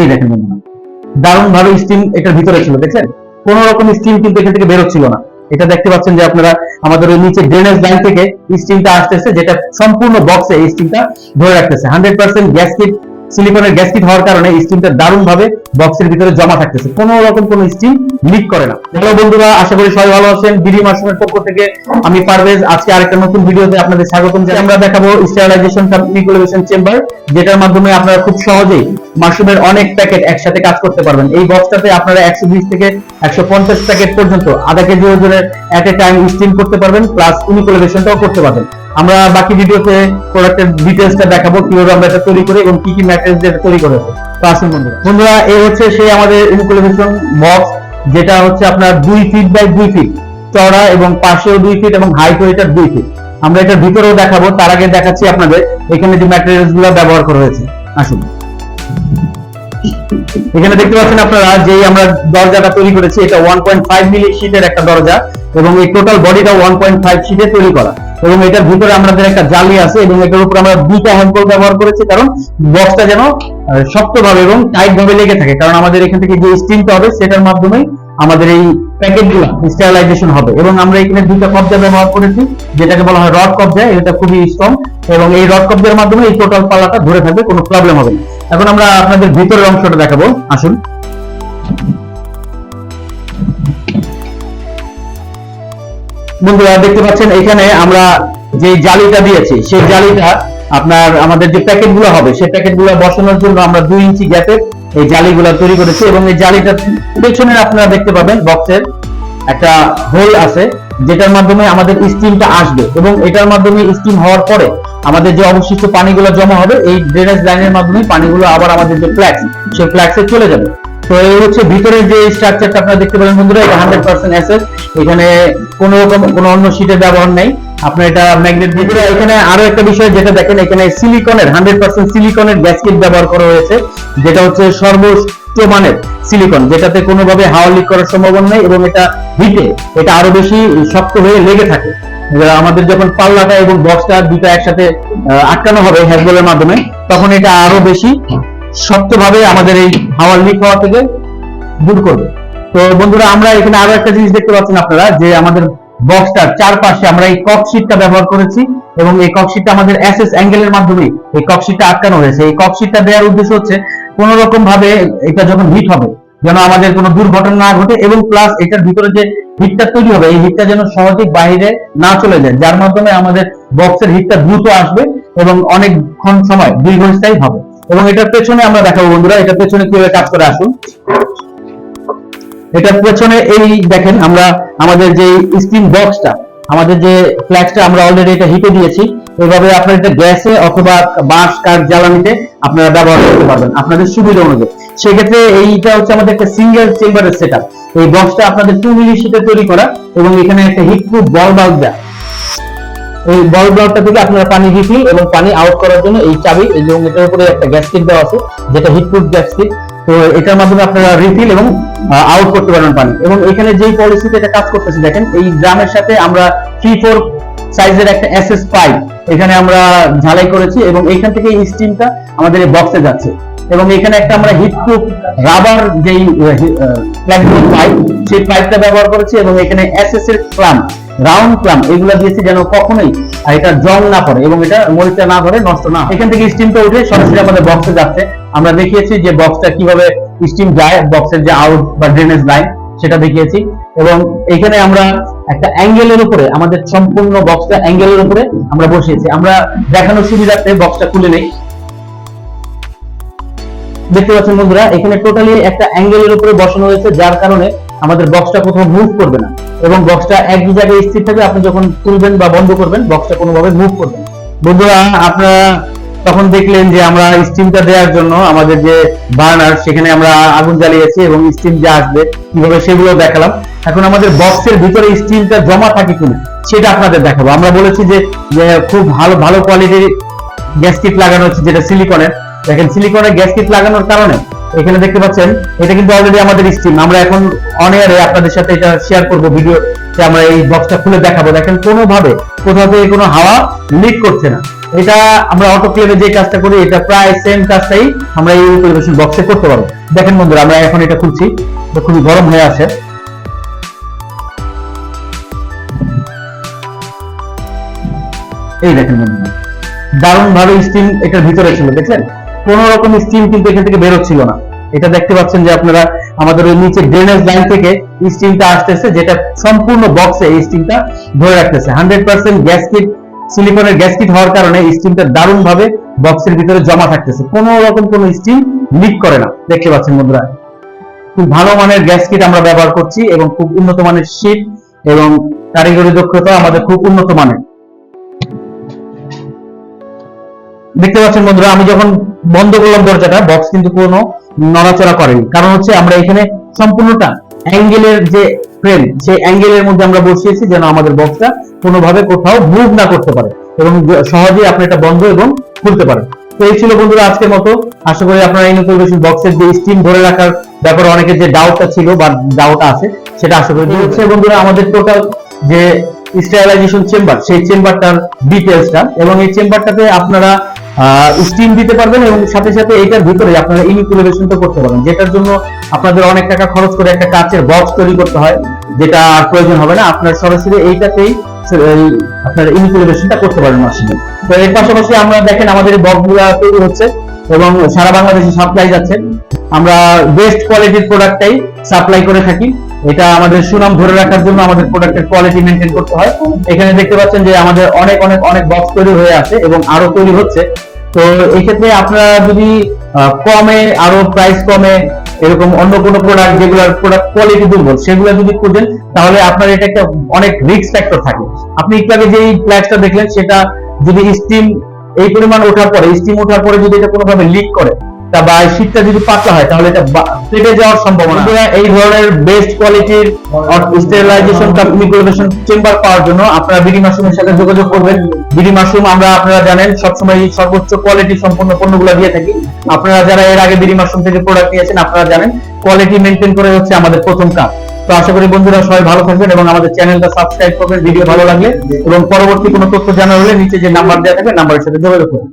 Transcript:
এই দেখেন বন্ধুরা দারুণ ভাবে স্টিম এটার ভিতরে ছিল দেখছেন কোন রকম স্টিম কিন্তু এখান থেকে বেরোচ্ছিল না। এটা দেখতে পাচ্ছেন যে আপনারা আমাদের ওই নিচে ড্রেনেজ লাইন থেকে স্টিমটা আসতেছে, যেটা সম্পূর্ণ বক্সে এই স্টিমটা ধরে রাখতেছে। হান্ড্রেড পার্সেন্ট গ্যাসকিট সিলিকনের গ্যাসকিট হওয়ার কারণে স্টিমটা দারুণ ভাবে বক্সের ভিতরে জমা থাকতেছে। কোনো রকম কোনো স্টিম লিক করে না। হ্যালো বন্ধুরা, আশা করি সবাই ভালো আছেন। বিডি মাশরুমের পক্ষ থেকে আমি পারভেজ। আজকে আরেকটা নতুন ভিডিওতে আপনাদের স্বাগতম জানাই। আমরা দেখাবো স্টেরিলাইজেশন ইকুইলিব্রেশন চেম্বার যেটার মাধ্যমে আপনারা খুব সহজেই মাশরুমের অনেক প্যাকেট একসাথে কাজ করতে পারবেন। এই বক্সটাতে আপনারা একশো বিশ থেকে একশো পঞ্চাশ প্যাকেট পর্যন্ত আধা কেজি ওজনের এট এ টাইম স্টিম করতে পারবেন প্লাস ইনিকুলেশনটাও করতে পারবেন। আমরা বাকি ভিডিওতে প্রোডাক্টের ডিটেলসটা দেখাবো, কীভাবে আমরা এটা তৈরি করি এবং কি কি ম্যাটেরিয়ালস দিয়ে এটা তৈরি করে তো আসুন বন্ধুরা। বন্ধুরা এই হচ্ছে সেই আমাদের ইনিকুলেশন বক্স যেটা হচ্ছে আপনার দুই ফিট বাই দুই ফিট চওড়া এবং পাশেও দুই ফিট এবং হাইট এটার দুই ফিট আমরা এটার ভিতরেও দেখাবো, তার আগে দেখাচ্ছি আপনাদের এখানে যে ম্যাটেরিয়ালসগুলো ব্যবহার করা হয়েছে। আসুন। এখানে দেখতে পাচ্ছেন আপনারা যে আমরা দরজাটা তৈরি করেছি, এটা ওয়ান পয়েন্ট ফাইভ মিলি শিটের একটা দরজা এবং এই টোটাল বডিটা ওয়ান পয়েন্ট ফাইভ শিটে তৈরি করা। এবং এটার ভিতরে আমাদের একটা জালি আছে এবং এটার উপর আমরা দুইটা হ্যান্ডকল ব্যবহার করেছি, কারণ বক্সটা যেন শক্তভাবে এবং টাইট ভাবে লেগে থাকে। কারণ আমাদের এখান থেকে যে স্টিমটা হবে, সেটার মাধ্যমে আমাদের এই প্যাকেটগুলো স্টেরিলাইজেশন হবে। এবং আমরা এখানে দুইটা কবজা ব্যবহার করেছি, যেটাকে বলা হয় রড কবজা, এটা খুবই স্ট্রং এবং এই রড কবজার মাধ্যমে এই টোটাল পাল্লাটা ধরে থাকবে, কোনো প্রবলেম হবে না। এখন আমরা আপনাদের ভিতরের অংশটা দেখাবো। আসুন। বন্ধুরা দেখতে পাচ্ছেন, এখানে আমরা যে জালিটা দিয়েছি, সেই জালিটা আপনার আমাদের যে প্যাকেটগুলো হবে, সেই প্যাকেটগুলো বসানোর জন্য আমরা দুই ইঞ্চি গ্যাপের এই জালিগুলো তৈরি করেছি এবং এই জালিটা পেছনে আপনারা দেখতে পাবেন বক্সের একটা হোল আছে, যেটার মাধ্যমে আমাদের স্টিমটা আসবে এবং এটার মাধ্যমে স্টিম হওয়ার পরে আমাদের যে অবশিষ্ট পানিগুলো জমা হবে, এই ড্রেনেজ লাইনের মাধ্যমে পানিগুলো আবার আমাদের যে ফ্ল্যাক্স সেই ফ্ল্যাক্সে চলে যাবে। তো এই হচ্ছে ভিতরের যে স্ট্রাকচারটা আপনারা দেখতে পারেন বন্ধুরা, এটা হান্ড্রেড পার্সেন্ট অ্যাসেস এখানে কোনো রকম কোনো অন্য শীটের ব্যবহার নেই। আপনার এটা ম্যাগনেট ভিতরে এখানে আরও একটা বিষয় যেটা দেখেন, এখানে সিলিকনের হান্ড্রেড পার্সেন্ট সিলিকনের গ্যাসকিট ব্যবহার করা হয়েছে, যেটা হচ্ছে সর্বোচ্চ মানের সিলিকন যেটাতে কোনোভাবে হাওয়া লিক করার সম্ভাবনা নেই এবং এটা হিটে এটা আরও বেশি শক্ত হয়ে লেগে থাকে। আমাদের যখন পাল্লাটা এবং বক্সটা দুটো একসাথে আটকানো হবে হ্যান্ডবলের মাধ্যমে, তখন এটা আরও বেশি শক্তভাবে আমাদের এই হাওয়া লিক হওয়া থেকে দূর করবে। তো বন্ধুরা, আমরা এখানে আরও একটা জিনিস দেখতে পাচ্ছেন আপনারা, যে আমাদের বক্সটার চারপাশে আমরা এই কক শিটটা ব্যবহার করেছি এবং এই কক শিটটা আমাদের এসএস অ্যাঙ্গেলের মাধ্যমে এই কক শিটটা আটকানো হয়েছে। এই কক শিটটা দেওয়ার উদ্দেশ্য হচ্ছে কোন রকম ভাবে এটা যখন হিট হবে, যেন আমাদের কোনো দুর্ঘটনা না ঘটে এবং প্লাস এটার ভিতরে যে হিটটা তৈরি হবে, এই হিটটা যেন সহজেই বাইরে না চলে যায়, যার মাধ্যমে আমাদের বক্সের হিটটা দ্রুত আসবে এবং অনেকক্ষণ সময় দীর্ঘস্থায়ী হবে। এবং এটার পেছনে আমরা দেখাবো বন্ধুরা, এটার পেছনে কীভাবে কাজ করে আসুন। এটার পেছনে এই দেখেন, আমরা আমাদের যে স্টিম বক্সটা আমাদের যে ফ্ল্যাক্সটা আমরা অলরেডি এটা হিটে দিয়েছি। এভাবে আপনারা এটা গ্যাসে অথবা বাঁশ, কাঠ, জ্বালানিতে আপনারা ব্যবহার করতে পারবেন, আপনাদের সুবিধা অনুযায়ী। সেক্ষেত্রে এইটা হচ্ছে আমাদের একটা সিঙ্গেল চেম্বারের সেট এই বক্সটা আপনাদের টু মিলি শীটে তৈরি করা এবং এখানে একটা হিট প্রুফ বল বাল্ব দেয়। এই বল ব্লকটা থেকে আপনারা পানি রিফিল এবং পানি আউট করার জন্য এই চাবি এবং এটার উপরে একটা দেওয়া আছে, যেটা হিটপ্রুফ তো এটার মাধ্যমে আপনারা রিফিল এবং আউট করতে পারবেন পানি। এবং এখানে যেই পলিসিতে এটা কাজ করতেছে, দেখেন, এই ড্রামের সাথে আমরা থ্রি ফোর সাইজের একটা এসএস পাইপ এখানে আমরা ঝালাই করেছি এবং এখান থেকে এই স্টিমটা আমাদের বক্সে যাচ্ছে। এবং এখানে একটা আমরা হিটপ্রুফ রাবার যেই প্লাগিং পাইপ সেই পাইপটা ব্যবহার করেছি এবং এখানে এসএস এর ক্লাম্প রাউন্ড ক্লাম্প এগুলো দিয়েছি যেন কখনোই এটা জং না পড়ে এবং এটা মরিচা না ধরে নষ্ট না এখান থেকে স্টিমটা উঠে সরাসরি আমাদের বক্সে যাচ্ছে। আমরা দেখিয়েছি যে বক্সটা কীভাবে স্টিম যায় বক্সের যে আউট বা ড্রেনেজ লাইন সেটা দেখিয়েছি। এবং এখানে আমরা একটা অ্যাঙ্গেলের উপরে, আমাদের সম্পূর্ণ বক্সটা অ্যাঙ্গেলের উপরে আমরা বসিয়েছি। আমরা দেখানোর সুবিধার্থে বক্সটা খুলে নেই। দেখতে পাচ্ছেন বন্ধুরা, এখানে টোটালি একটা অ্যাঙ্গেলের উপরে বসানো হয়েছে, যার কারণে আমাদের বক্সটা কোথাও মুভ করবে না। এবং বক্সটা এক জায়গায় স্থির থাকবে আপনি যখন তুলবেন বা বন্ধ করবেন বক্সটা কোনোভাবে মুভ করবে না। বন্ধুরা, আপনারা তখন দেখলেন যে আমরা স্টিমটা দেওয়ার জন্য আমাদের যে বার্নার সেখানে আমরা আগুন জ্বালিয়েছি এবং স্টিম যে আসবে, কীভাবে সেগুলো দেখালাম। এখন আমাদের বক্সের ভিতরে স্টিমটা জমা থাকে কিনা, সেটা আপনাদের দেখাবো। আমরা বলেছি যে যে খুব ভালো ভালো কোয়ালিটির গ্যাসকিট লাগানো হচ্ছে, যেটা সিলিকনের দেখেন সিলিকনের গ্যাসকিট লাগানোর কারণে এখানে দেখতে পাচ্ছেন, এটা কিন্তু অলরেডি আমাদের স্টিম আমরা এখন অন এয়ারে আপনাদের সাথে এটা শেয়ার করব ভিডিও আমরা এই বক্সটা খুলে দেখাবো। দেখেন, কোনোভাবে কোথাও থেকে কোনো হাওয়া লিক করছে না। এটা আমরা অটোক্লেভে যে কাজটা করি, এটা প্রায় সেম কাজটাই আমরা এই পরিবেশন বক্সে করতে পারব। দেখেন বন্ধুরা, আমরা এখন এটা খুলছি। খুবই গরম হয়ে আছে। এই দেখেন বন্ধুরা দারুণ ভাবে স্টিম এটার ভিতরে ছিল, দেখলেন? কোন রকম স্টিম কিন্তু এখান থেকে বেরোচ্ছিল না। এটা দেখতে পাচ্ছেন যে আপনারা আমাদের ওই নিচে ড্রেনেজ লাইন থেকে স্টিমটা আসতেছে, যেটা সম্পূর্ণ বক্সে এই স্টিমটা ধরে রাখতেছে। হান্ড্রেড পার্সেন্ট গ্যাস কিট সিলিকনের গ্যাস কিট হওয়ার কারণে স্টিমটা দারুণ ভাবে বক্সের ভিতরে জমা থাকতেছে। কোন রকম কোন স্টিম লিক করে না। দেখতে পাচ্ছেন বন্ধুরা, খুব ভালো মানের গ্যাস কিট আমরা ব্যবহার করছি এবং খুব উন্নত মানের শীট এবং কারিগরি দক্ষতা আমাদের খুব উন্নত মানের। দেখতে পাচ্ছেন বন্ধুরা, আমি যখন বন্ধ করলাম দরজাটা বক্স কিন্তু কোনো নড়াচড়া করেনি। কারণ হচ্ছে আমরা এখানে সম্পূর্ণটা অ্যাঙ্গেলের যে ফ্রেম সেই অ্যাঙ্গেলের মধ্যে আমরা বসিয়েছি যেন আমাদের বক্সটা কোনোভাবে কোথাও মুভ না করতে পারে এবং সহজেই আপনি এটা বন্ধ এবং খুলতে পারেন। তো এই ছিল বন্ধুরা আজকের মতো। আশা করি আপনারা এই পরিবেশন বক্সের যে স্টিম ধরে রাখার ব্যাপারে অনেকের যে ডাউটটা ছিল বা ডাউট আছে, সেটা আশা করি হচ্ছে। বন্ধুরা, আমাদের টোটাল যে স্টেরিলাইজেশন চেম্বার সেই চেম্বারটার ডিটেলসটা এবং এই চেম্বারটাতে আপনারা স্টিম দিতে পারবেন এবং সাথে সাথে এটার ভিতরে আপনারা ইনিকুলেশনটা করতে পারবেন। যেটার জন্য আপনাদের অনেক টাকা খরচ করে একটা কাচের বক্স তৈরি করতে হয়, যেটা আর প্রয়োজন হবে না। আপনার সরাসরি এইটাতেই এই, আপনার ইনিকুলেশনটা করতে পারেন মাসিমে তো এর পাশাপাশি আমরা দেখেন আমাদের বক্সগুলো তৈরি হচ্ছে এবং সারা বাংলাদেশে সাপ্লাই যাচ্ছে। আমরা বেস্ট কোয়ালিটির প্রোডাক্টটাই সাপ্লাই করে থাকি। এটা আমাদের সুনাম ধরে রাখার জন্য আমাদের প্রোডাক্টের কোয়ালিটি মেনটেন করতে হয়। এখানে দেখতে পাচ্ছেন যে আমাদের অনেক অনেক অনেক বক্স তৈরি হয়ে আছে এবং আরও তৈরি হচ্ছে। তো এই ক্ষেত্রে আপনারা যদি কমে, আরও প্রাইস কমে, এরকম অন্য কোনো প্রোডাক্ট যেগুলোর প্রোডাক্ট কোয়ালিটি দুর্বল, সেগুলো যদি খুঁজেন, তাহলে আপনার এটা একটা অনেক রিস্ক ফ্যাক্টর থাকে। আপনি একটু আগে যেই ফ্ল্যাশটা দেখলেন, সেটা যদি স্টিম এই পরিমাণ ওঠার পরে স্টিম ওঠার পরে যদি এটা কোনোভাবে লিক করে বা শীতটা যদি পাতলা হয় তাহলে এটা ফেটে যাওয়ার সম্ভাবনা। এই ধরনের বেস্ট কোয়ালিটির স্টেরিলাইজেশন চেম্বার পাওয়ার জন্য আপনারা বিডি মাশরুমের সাথে যোগাযোগ করবেন। বিডি মাশরুম আমরা আপনারা জানেন সবসময় সর্বোচ্চ কোয়ালিটি সম্পন্ন পণ্যগুলো দিয়ে থাকি। আপনারা যারা এর আগে বিডি মাশরুম থেকে প্রোডাক্ট নিয়েছেন আপনারা জানেন কোয়ালিটি মেনটেন করে হচ্ছে আমাদের প্রথম কাজ। তো আশা করি বন্ধুরা সবাই ভালো থাকবেন এবং আমাদের চ্যানেলটা সাবস্ক্রাইব করবেন ভিডিও ভালো লাগলে। এবং পরবর্তী কোনো তথ্য জানা হলে নিচে যে নাম্বার দেওয়া থাকবে নাম্বারের সাথে যোগাযোগ করবেন